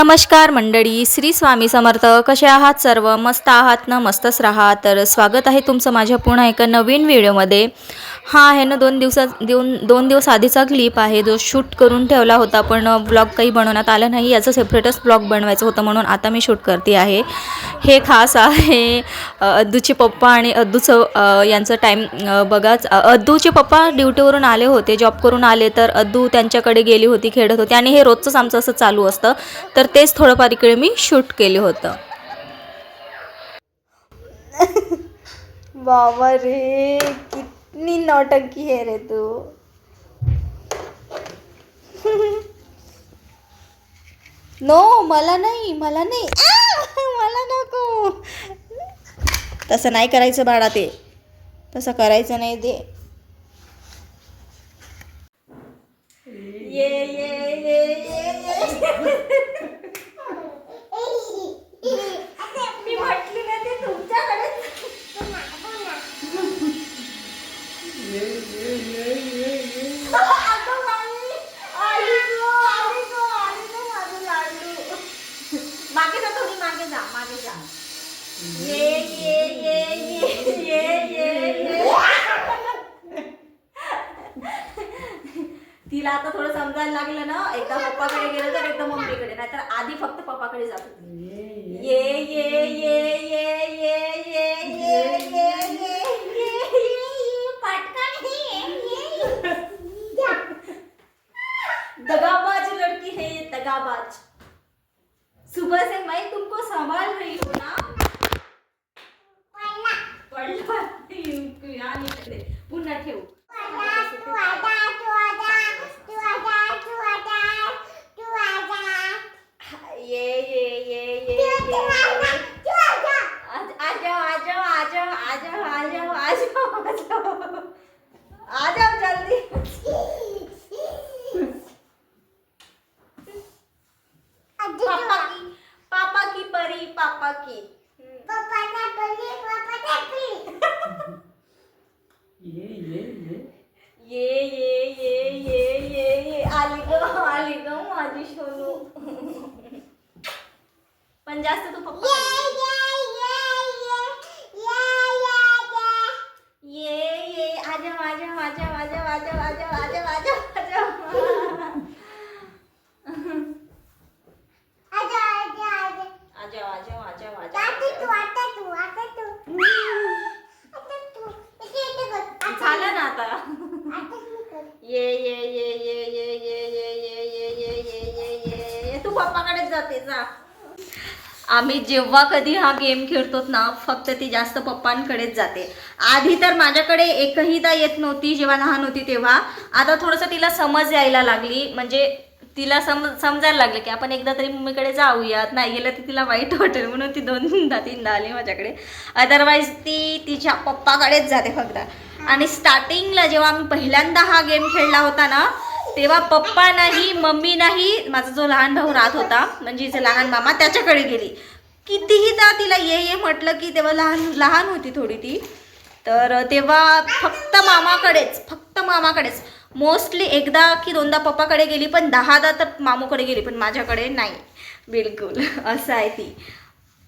नमस्कार मंडळी श्री स्वामी समर्थ. कसे आहात सर्व? मस्त आहात ना? मस्तच राहा. तर स्वागत आहे तुमचं माझ्या पुन्हा एका नवीन व्हिडिओमध्ये. हा आहे ना दोन दिवसात देऊन दोन दिवस आधीचा क्लिप आहे. जो शूट करून ठेवला होता पण ब्लॉग काही बनवण्यात आला नाही. याचं सेपरेटच ब्लॉग बनवायचं होतं म्हणून आता मी शूट करते आहे. हे खास आहे अद्दूचे पप्पा आणि अद्दूचं यांचं टाईम बघाच अद्दूचे पप्पा ड्युटीवरून आले होते. जॉब करून आले तर अद्दू त्यांच्याकडे गेली होती खेळत होती. आणि हे रोजचंच आमचं असं चालू असतं. तर तेच थोडंफार इकडे मी शूट केलं होतं. बाबा रे कितनी नौटंकी है रे तू. नो मला नाही मला नाही. मला नको. तसं नाही करायचं बाळा ते. तसं करायचं नाही ते. ये ये ये ये ये. तिला आता थोडं समजायला लागलं ना एकदा पप्पाकडे गेलं तर एकदा मम्मीकडे नाहीतर आधी फक्त पप्पाकडे जात होती ये ये ये ये ये ये ये ये ये ये ये पटकन ये ये दगाबाज लड़की है ये दगाबाज सुबह से मैं तुमको संभाल रही हूँ ना ये ये ये ये ये ये ये ये ये ये ये ये तू पप्पाकडेच जाते जा आम्ही जेव्हा कधी हा गेम खेळतो ना फक्त ती जास्त पप्पांकडेच जाते आधी तर माझ्याकडे एकहीदा येत नव्हती जेव्हा लहान होती तेव्हा आता थोडंसं तिला समज यायला लागली म्हणजे तिला सम समजायला लागलं की आपण एकदा तरी मम्मीकडे जाऊयात. नाही गेलं तर तिला वाईट वाटेल. म्हणून ती दोनदा तीनदा आली माझ्याकडे. अदरवाईज ती तिच्या पप्पाकडेच जाते फक्त. आणि स्टार्टिंगला जेव्हा आम्ही पहिल्यांदा हा गेम खेळला होता ना तेव्हा पप्पा नाही मम्मी नाही माझा जो लहान भाऊ राहत होता म्हणजे हिचे लहान मामा त्याच्याकडे गेली. कितीहीदा तिला ये ये म्हटलं की तेव्हा लहान लहान होती थोडी ती. तर तेव्हा फक्त मामाकडेच फक्त मामाकडेच. मोस्टली एकदा की दोनदा पप्पाकडे गेली पण दहादा तर मामूकडे गेली पण माझ्याकडे नाही. बिलकुल असं आहे ती.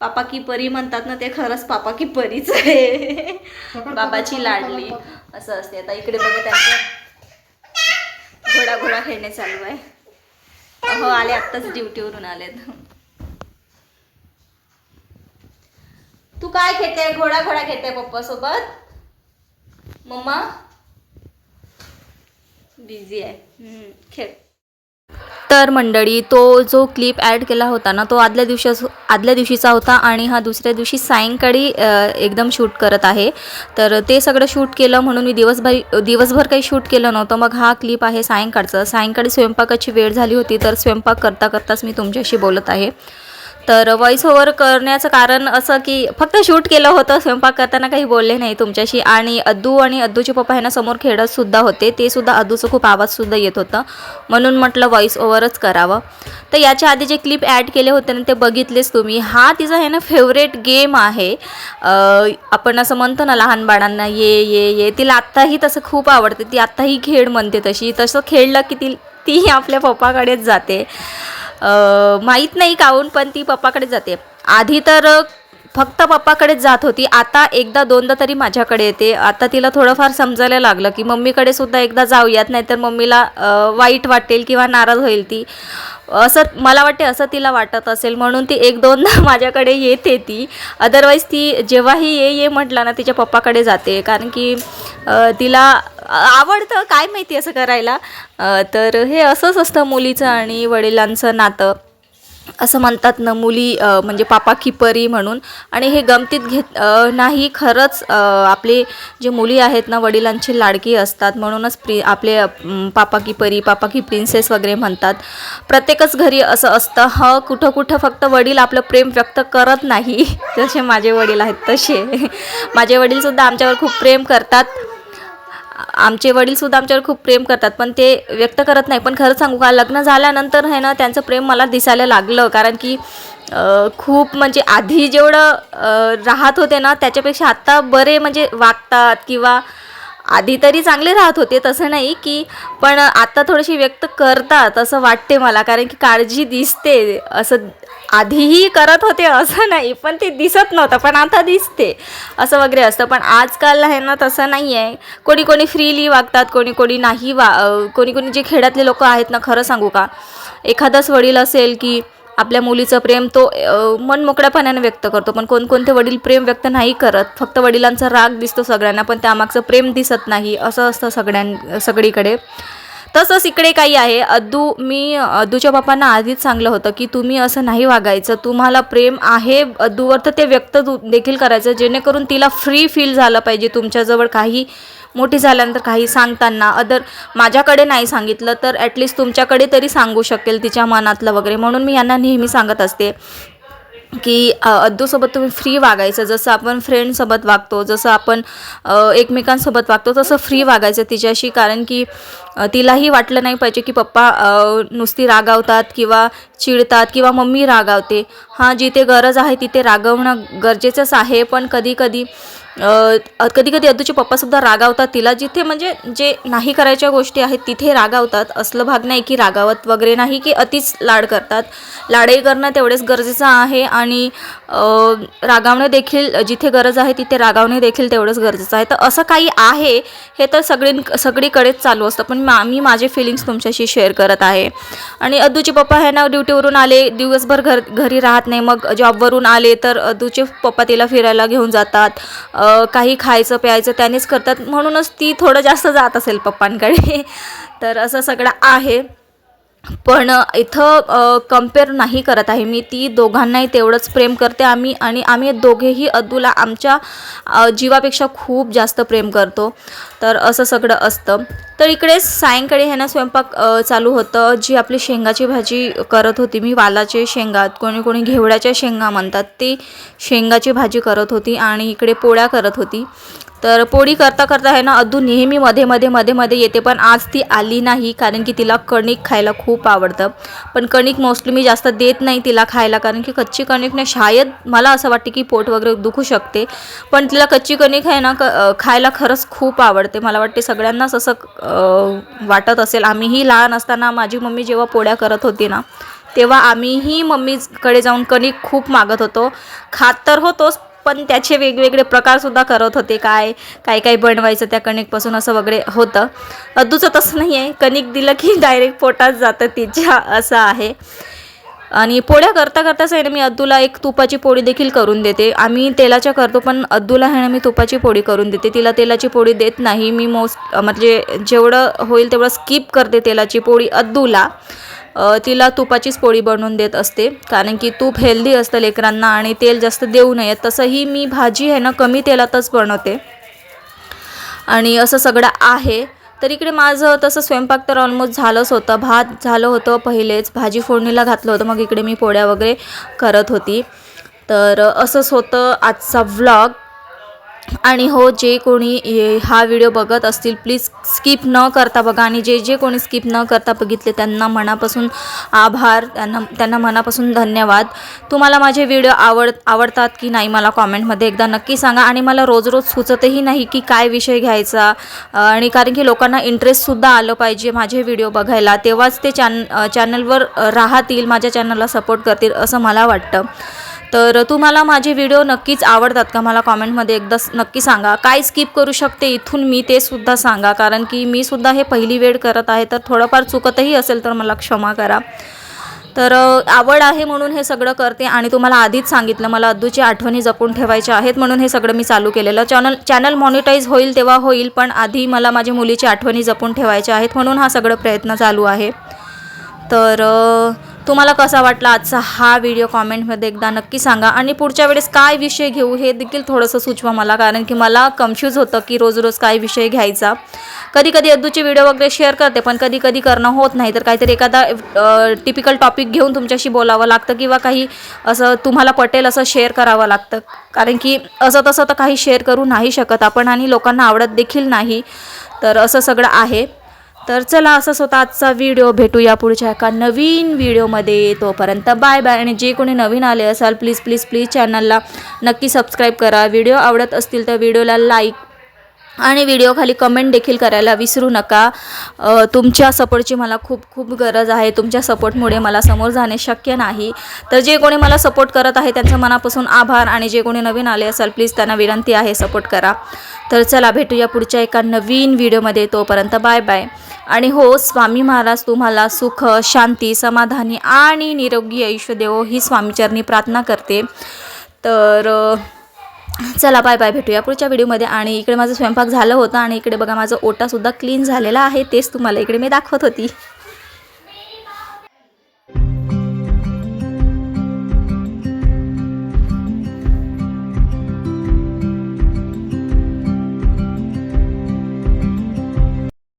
पापा की परी म्हणतात ना ते खरंच पापा की परीच आहे. बाबाची लाडली असं असते. आता इकडे बघा त्यांचं. घोडा घोडा खेळणे चालू आहे. हो आले आत्ताच ड्युटीवरून आलेत. तू काय खेळते घोडा घोडा खेळते पप्पा सोबत? मम्मा? बिझी आहे. खेळ. तर मंडळी तो जो क्लिप ॲड केला होता ना तो आदल्या दिवशी आदल्या दिवशीचा होता आणि हा दुसऱ्या दिवशी सायंकाळी एकदम शूट करत आहे. तर ते सगळं शूट केलं म्हणून मी दिवसभर दिवसभर काही शूट केलं नव्हतं. मग हा क्लिप आहे सायंकाळचा. सायंकाळी स्वयंपाकाची वेळ झाली होती तर स्वयंपाक करता करताच मी तुमच्याशी बोलत आहे. तर व्हॉइस ओव्हर करण्याचं कारण असं की फक्त शूट केलं होतं स्वयंपाक करताना काही बोलले नाही तुमच्याशी. आणि अद्दू आणि अद्दूचे पप्पा ह्यांना समोर खेळतसुद्धा होते. ते सुद्धा अद्दूचं खूप आवाजसुद्धा येत होतं. म्हणून म्हटलं व्हॉइस ओव्हरच करावं. तर याच्या आधी जे क्लिप ॲड केले होते ना ते बघितलेच तुम्ही. हा तिचा आहे ना फेवरेट गेम आहे. आपण असं म्हणतो ना लहान बाळांना ये ये ये. तिला आत्ताही तसं खूप आवडते. ती आत्ताही खेळ म्हणते तशी. तसं खेळलं की ती तीही आपल्या पप्पाकडेच जाते. माहीत नाही काहून पण ती पप्पाकडे जाते. आधी तर फक्त पप्पाकडेच जात होती. आता एकदा दोनदा तरी माझ्याकडे येते. आता तिला थोडंफार समजायला लागलं की मम्मीकडे सुद्धा एकदा जाऊयात नाहीतर मम्मीला वाईट वाटेल किंवा नाराज होईल ती. असं मला वाटते असं तिला वाटत असेल. म्हणून ती एक दोनदा माझ्याकडे येते ती. अदरवाईज ती जेव्हाही ये ये म्हटलं ना तिच्या पप्पाकडे जाते. कारण की तिला आवडतं. काय माहिती असं करायला. तर हे असंच असतं मुलीचं आणि वडिलांचं नातं. असं म्हणतात ना मुली म्हणजे पापा की परी म्हणून. आणि हे गमतीत घेत नाही खरंच आपले जे मुली आहेत ना वडिलांची लाडकी असतात. म्हणूनच प्रि आपले पापा की परी पापा की प्रिन्सेस वगैरे म्हणतात. प्रत्येकच घरी असं असतं ह कुठं कुठं फक्त वडील आपलं प्रेम व्यक्त करत नाही. जसे माझे वडील आहेत तसे. माझे वडीलसुद्धा आमच्यावर खूप प्रेम करतात. आमचे वडील सुद्धा आमच्यावर खूप प्रेम करतात पण ते व्यक्त करत नाही. पण खरं सांगू का लग्न झाल्यानंतर आहे ना त्यांचं प्रेम मला दिसायला लागलं. कारण की खूप म्हणजे आधी जेवढं राहत होते ना त्याच्यापेक्षा आत्ता बरे म्हणजे वागतात किंवा आधी तरी चांगले राहत होते तसं नाही की पण आता थोडीशी व्यक्त करतात असं वाटते मला. कारण की काळजी दिसते असं आधीही करत होते असं नाही पण ते दिसत नव्हतं पण आता दिसते असं वगैरे असतं. पण आजकाल आहे ना तसं नाही आहे कोणी कोणी फ्रीली वागतात कोणी कोणी नाही वा कोणी कोणी जे खेड्यातले लोक आहेत ना खरं सांगू का? एखादाच वडील असेल की आपल्या मुलीचं प्रेम तो मन मनमोकळ्यापणाने व्यक्त करतो पण कोणकोणते वडील प्रेम व्यक्त नाही करत. फक्त वडिलांचा राग दिसतो सगळ्यांना पण त्यामागचं प्रेम दिसत नाही असं असतं सगळ्यां सगळीकडे. तसंच इकडे काही आहे. अद्दू मी अद्दूच्या बापांना आधीच सांगलं होतं की तुम्ही असं नाही वागायचं. तुम्हाला प्रेम आहे अद्दूवर तर ते व्यक्त देखील करायचं. जेणेकरून तिला फ्री फील झालं पाहिजे तुमच्याजवळ काही मोठी झाल्यानंतर काही सांगताना. अदर माझ्याकडे नाही सांगितलं तर ॲटलिस्ट तुमच्याकडे तरी सांगू शकेल तिच्या मनातलं वगैरे. म्हणून मी यांना नेहमी सांगत असते. की अद्दूसोबत तुम्ही फ्री वागायचं. जसं आपण फ्रेंडसोबत वागतो जसं आपण एकमेकांसोबत वागतो तसं फ्री वागायचं तिच्याशी. कारण की तिलाही वाटलं नाही पाहिजे की पप्पा नुसती रागावतात किंवा चिडतात किंवा मम्मी रागावते. हां जिथे गरज आहे तिथे रागवणं गरजेचंच आहे. पण कधी कधी कधी अद्दूचे पप्पासुद्धा रागावतात तिला जिथे म्हणजे जे नाही करायच्या गोष्टी आहेत तिथे रागावतात. असलं भाग नाही की रागावत वगैरे नाही की अतिच लाड करतात. लाडही करणं तेवढेच गरजेचं आहे आणि रागावणं देखील जिथे गरज आहे तिथे रागावणे देखील तेवढंच गरजेचं आहे. तर असं काही आहे हे तर सगळी सगळीकडेच चालू असतं. पण मा मी माझे फिलिंग्स तुमच्याशी शेअर करत आहे. आणि अद्दूचे पप्पा हे ना ड्युटीवरून आले दिवसभर घर घरी राहत नाही. मग जॉबवरून आले तर अद्दूचे पप्पा तिला फिरायला घेऊन जातात. काही खायचं प्यायचं त्यानेच करतात. म्हणूनच ती थोडं जास्त जात असेल पप्पांकडे. तर असं सगळं आहे. पण इथं कंपेअर नाही करत आहे. मी ती दोघांनाही तेवढंच प्रेम करते. आम्ही आणि आम्ही दोघेही अदूला आमच्या जीवापेक्षा खूप जास्त प्रेम करतो. तर असं सगळं असतं. तर इकडे सायंकाळी आहे ना स्वयंपाक चालू होतं. जी आपली शेंगाची भाजी करत होती. मी वालाचे शेंगा कोणी कोणी घेवड्याच्या शेंगा म्हणतात ती शेंगाची भाजी करत होती आणि इकडे पोळ्या करत होती. तर पोळी करता करता आहे ना अदू नेहमी मध्ये मध्ये मध्ये मध्ये येते पण आज ती आली नाही कारण की तिला कणिक खायला खूप आवडतं. पण कणिक मोस्टली मी जास्त देत नाही तिला खायला कारण की कच्ची कणिकने शायद मला असं वाटते की पोट वगैरे दुखू शकते. पण तिला कच्ची कणिक आहे ना क खायला खरंच खूप आवडते. मला वाटते सगळ्यांनाच असं वाटत असेल. आम्हीही लहान असताना माझी मम्मी जेव्हा पोळ्या करत होती ना तेव्हा आम्हीही मम्मीकडे जाऊन कणिक खूप मागत होतो. खात तर होतोच पण त्याचे वेगवेगळे प्रकारसुद्धा करत होते काय काय काय बनवायचं त्या कणिकपासून असं वगैरे होतं. अद्दूचं तसं नाही आहे. कणिक दिलं की डायरेक्ट पोटात जातं तिच्या असं आहे. आणि पोळ्या करता करताच आहे ना मी अद्दूला एक तुपाची पोळी देखील करून देते. आम्ही तेलाच्या करतो पण अद्दूला आहे ना मी तुपाची पोळी करून देते. तिला तेलाची पोळी देत नाही. मी मोस्ट म्हणजे जेवढं होईल तेवढं स्किप करते तेलाची पोळी अद्दूला. तिला तुपाचीच पोळी बनवून देत असते. कारण की तूप हेल्दी असतं लेकरांना आणि तेल जास्त देऊ नये तसंही मी भाजी आहे ना कमी तेलातच बनवते. आणि असं सगळं आहे. तर इकडे माझं तसं स्वयंपाक तर ऑलमोस्ट झालंच होतं. भात झालं होतं पहिलेच. भाजी फोडणीला घातलं होतं. मग इकडे मी पोळ्या वगैरे करत होती. तर असंच होतं आजचा व्लॉग आणि हो जे कोणी हा व्हिडिओ बघत असतील प्लीज स्किप न करता बघा. आणि जे जे कोणी स्किप न करता बघितले त्यांना मनापासून आभार त्यांना त्यांना मनापासून धन्यवाद. तुम्हाला माझे व्हिडिओ आवड आवडतात की नाही मला कॉमेंटमध्ये एकदा नक्की सांगा. आणि मला रोज रोज सुचतही नाही की काय विषय घ्यायचा. आणि कारण की लोकांना इंटरेस्टसुद्धा आलं पाहिजे माझे व्हिडिओ बघायला. तेव्हाच ते चॅन चॅनलवर राहतील माझ्या चॅनलला सपोर्ट करतील असं मला वाटतं. तर तुम्हाला माझे व्हिडिओ नक्कीच आवडतात का? मला कॉमेंटमध्ये एकदा नक्की सांगा. काय स्किप करू शकते इथून मी ते सुद्धा सांगा. कारण की मी सुद्धा हे पहिली वेळ करत आहे तर थोडंफार चुकतही असेल तर मला क्षमा करा. तर आवड आहे म्हणून हे सगळं करते आणि तुम्हाला आधीच सांगितलं मला अद्दूची आठवणी जपून ठेवायच्या आहेत म्हणून हे सगळं मी चालू केलेलं. चॅनल चॅनल मॉनिटाईज होईल तेव्हा होईल पण आधी मला माझ्या मुलीची आठवणी जपून ठेवायच्या आहेत म्हणून हा सगळं प्रयत्न चालू आहे. तर तुम्हाला कसा वाटला आजचा हा व्हिडिओ कॉमेंटमध्ये एकदा नक्की सांगा. आणि पुढच्या वेळेस काय विषय घेऊ हे देखील थोडंसं सुचवा मला कारण की मला कन्फ्यूज होतं की रोज रोज काय विषय घ्यायचा. कधी कधी अद्दूचे व्हिडिओ वगैरे शेअर करते पण कधी कधी करणं होत नाही. तर काहीतरी एखादा टिपिकल टॉपिक घेऊन तुमच्याशी बोलावं लागतं किंवा काही असं तुम्हाला पटेल असं शेअर करावं लागतं. कारण की असं तसं तर काही शेअर करू नाही शकत आपण आणि लोकांना आवडत देखील नाही. तर असं सगळं आहे. तर चला असंच होता आजचा व्हिडिओ भेटूया पुढच्या एका नवीन व्हिडिओमध्ये. तोपर्यंत बाय बाय. आणि जे कोणी नवीन आले असाल प्लीज प्लीज प्लीज चॅनलला नक्की सबस्क्राईब करा. व्हिडिओ आवडत असतील तर व्हिडिओला लाईक आणि व्हिडिओखाली कमेंट देखील करायला विसरू नका. तुमच्या सपोर्टची मला खूप खूप गरज आहे. तुमच्या सपोर्टमुळे मला समोर जाणे शक्य नाही. तर जे कोणी मला सपोर्ट करत आहे त्यांचं मनापासून आभार आणि जे कोणी नवीन आले असाल प्लीज त्यांना विनंती आहे सपोर्ट करा. तर चला भेटूया पुढच्या एका नवीन व्हिडिओमध्ये तोपर्यंत बाय बाय आणि हो स्वामी महाराज तुम्हाला सुख शांती समाधानी आणि निरोगी आयुष्य देवो ही स्वामीचरणी प्रार्थना करते. तर चला बाय बाय भेटूया पुढच्या व्हिडिओमध्ये. आणि इकडे माझं स्वयंपाक झालं होतं आणि इकडे बघा माझं ओटासुद्धा क्लीन झालेला आहे. तेच तुम्हाला इकडे मी दाखवत होती.